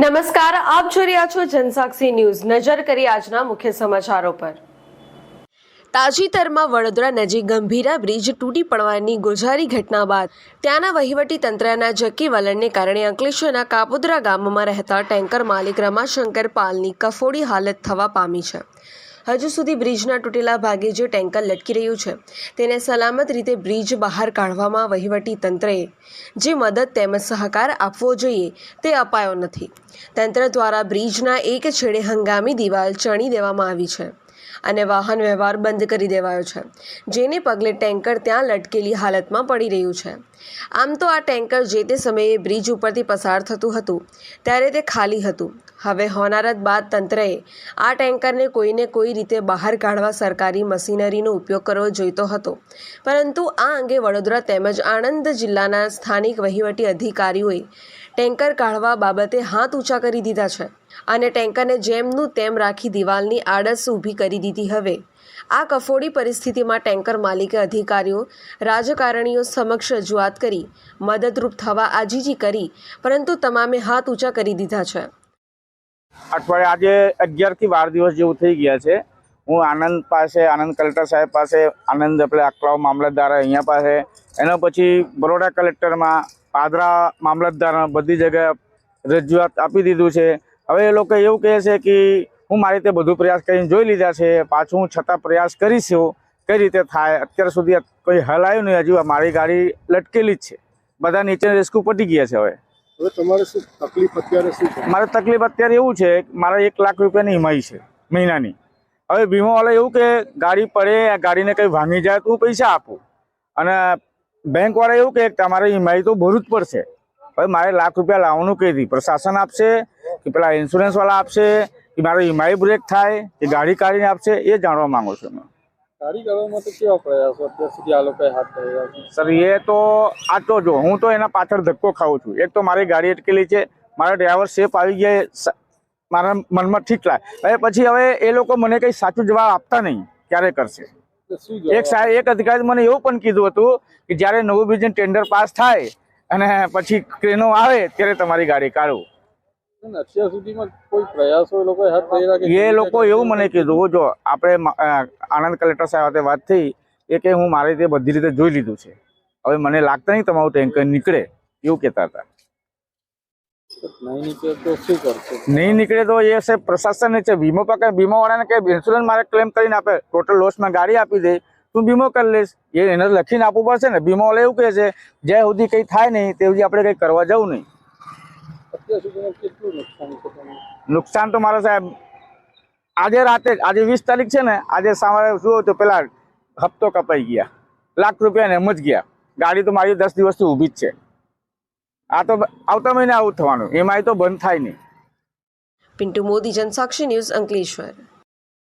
નમસ્કાર, આપ જોઈ રહ્યા છો જનસાક્ષી ન્યૂઝ. નજર કરી આજના મુખ્ય સમાચારો પર. તાજેતરમાં વડોદરા નજીક ગંભીરા બ્રિજ તૂટી પડવાની ગોઝારી ઘટના બાદ ત્યાંના વહીવટી તંત્રના જકી વલણને કારણે અંકલેશ્વરના કાપોદરા ગામમાં રહેતા ટેન્કર માલિક રમાશંકર પાલની કફોડી હાલત થવા પામી છે. હજુ સુધી બ્રિજના તૂટેલા ભાગે જે ટેન્કર લટકી રહ્યું છે, તેને સલામત રીતે બ્રિજ બહાર કાઢવામાં વહીવટી તંત્રએ જે મદદ તેમજ સહકાર આપવો જોઈએ તે અપાયો નથી. તંત્ર દ્વારા બ્રિજના એક છેડે હંગામી દિવાલ ચણી દેવામાં આવી છે. અને વાહન વ્યવહાર બંધ કરી દેવાયો છે. જેને પગલે ટેન્કર ત્યાં લટકેલી હાલતમાં પડી રહ્યું છે. આમ તો આ ટેન્કર જે તે સમયે બ્રિજ ઉપરથી પસાર થતું હતું, ત્યારે તે ખાલી હતું. હવે હોનારત બાદ તંત્રએ આ ટેન્કરને કોઈને કોઈ રીતે બહાર કાઢવા સરકારી મશીનરીનો ઉપયોગ કરવો જોઈતો હતો. પરંતુ આ અંગે વડોદરા તેમજ આણંદ જિલ્લાના સ્થાનિક વહીવટી અધિકારીઓએ ટેન્કર કાઢવા બાબતે હાથ ઊંચા કરી દીધા છે. અને ટેન્કરને જેમનું તેમ રાખી દિવાલની આડસ ઊભી કરી દીધી હવે. આ કફોડી પરિસ્થિતિમાં ટેન્કર માલિકે અધિકારીઓ, રાજકારણીઓ સમક્ષ રજૂઆત કરી, મદદરૂપ થવા આજીજી કરી, પરંતુ તમામે હાથ ઊંચા કરી દીધા છે. અઠવાડિયે આજે અગિયારથી બાર દિવસ જેવું થઈ ગયા છે. હું આનંદ પાસે, આનંદ કલેક્ટર સાહેબ પાસે, આનંદ આપણે અકલાવ મામલતદાર અહીંયા પાસે, એના પછી બરોડા કલેક્ટરમાં પાદરા મામલતદાર બધી જગ્યાએ રજૂઆત આપી દીધું છે. હવે એ લોકો એવું કહે છે કે હું મારી રીતે બધું પ્રયાસ કરીને જોઈ લીધા છે પાછું હું છતાં પ્રયાસ કરીશ કઈ રીતે થાય? અત્યાર સુધી કોઈ હલ આવ્યું નહીં. હજુ મારી ગાડી લટકેલી જ છે. બધા નીચે રેસ્ક્યુ પટી ગયા છે હવે. હવે તમારે શું તકલીફ અત્યારે શું છે? મારે તકલીફ અત્યારે એવું છે કે મારે એક લાખ રૂપિયાની ઈમાઈ છે મહિનાની. હવે વીમાવાળા એવું કે ગાડી પડે ગાડીને કંઈ ભાંગી જાય તો હું પૈસા આપું. અને બેંકવાળા એવું કે તમારે ઈમાઈ તો ભરવું જ પડશે. હવે મારે લાખ રૂપિયા લાવવાનું કહી દી. પ્રશાસન આપશે કે પેલા ઇન્સ્યોરન્સવાળા આપશે કે મારો ઈમાઈ બ્રેક થાય કે ગાડી કાઢીને આપશે એ જાણવા માંગુ છું મેં ગાડી કાઢવામાં તો કેવા પ્રયાસો? અત્યાર સુધી આ લોકોએ હાથ ધર્યા સર એ તો આ તો જો હું તો એના પાછળ ધક્કો ખાઉં છું. એક તો મારી ગાડી અટકેલી છે મારા ડ્રાઈવર સેફ આવી ગયા મારા મનમાં ઠીક લાગે. હવે પછી હવે એ લોકો મને કંઈ સાચું જવાબ આપતા નહીં ક્યારે કરશે? એક સાહેબ એક અધિકારી મને એવું પણ કીધું હતું કે જ્યારે નવું બિઝનેસ ટેન્ડર પાસ થાય અને પછી ક્રેનો આવે ત્યારે તમારી ગાડી કાઢો. અને અત્યાર સુધીમાં કોઈ પ્રયાસો એ લોકોએ હાથ ધર્યા કે એ લોકો એવું મને કીધું જો આપણે મ- આણંદ કલેક્ટર સાહેબ સાથે વાત થઈ એ કે હું મારી રીતે બધી રીતે જોઈ લીધું છે. હવે મને લાગતા નહીં તમારું ટેન્કર નીકળે. એવું કહેતા હતા. નહીં નીકળે તો નહીં નીકળે તો એ છે પ્રશાસન છે વીમો પાકે વીમાવાળાને કે ઇન્સ્યોરન્સ મારે ક્લેમ કરીને આપે ટોટલ લોસમાં ગાડી આપી દે તું વીમો કરી લઈશ એ એને લખીને આપવું પડશે ને વીમાવાળા એવું કહે છે જ્યાં સુધી કંઈ થાય નહીં તે સુધી આપણે કંઈ કરવા જવું નહીં. અત્યાર સુધીમાં કેટલું નુકસાન છે તમને નુકસાન તો મારા સાહેબ આજે રાતે આજે વીસ તારીખ છે ને આજે સવારે શું તો પેલા હપ્તો કપાઈ ગયા. લાખ રૂપિયા ને એમ જ ગયા. ગાડી તો મારી દસ દિવસથી ઊભી જ છે. આ તો આવતા મહિને આવું થવાનું. એમાં તો બંધ થાય નહીં. પિન્ટુ મોદી જનસાક્ષી ન્યૂઝ અંકલેશ્વર.